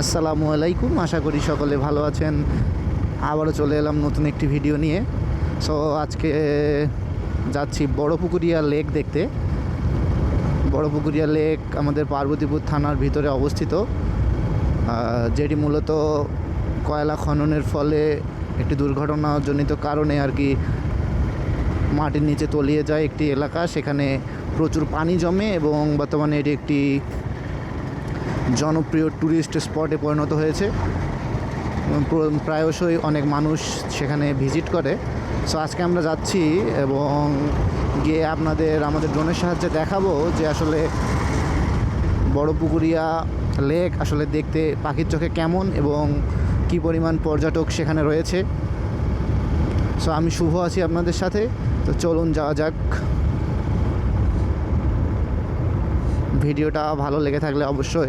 আসসালামু আলাইকুম, আশা করি সকলে ভালো আছেন। আবারও চলে এলাম নতুন একটি ভিডিও নিয়ে। সো আজকে যাচ্ছি বড় পুকুরিয়া লেক দেখতে। বড় পুকুরিয়া লেক আমাদের পার্বতীপুর থানার ভিতরে অবস্থিত যেটি মূলত কয়লা খননের ফলে একটি দুর্ঘটনাজনিত কারণে আর কি মাটির নিচে তলিয়ে যায় একটি এলাকা। সেখানে প্রচুর পানি জমে এবং বর্তমানে এটি একটি জনপ্রিয় ট্যুরিস্ট স্পটে পরিণত হয়েছে। প্রায়শই অনেক মানুষ সেখানে ভিজিট করে। সো আজকে আমরা যাচ্ছি এবং গিয়ে আপনাদের, আমাদের ড্রোনের সাহায্যে দেখাবো যে আসলে বড় পুকুরিয়া লেক আসলে দেখতে পাখির চোখে কেমন এবং কি পরিমাণ পর্যটক সেখানে রয়েছে। সো আমি শুভ আছি আপনাদের সাথে। তো চলুন যাওয়া যাক। ভিডিওটা ভালো লেগে থাকলে অবশ্যই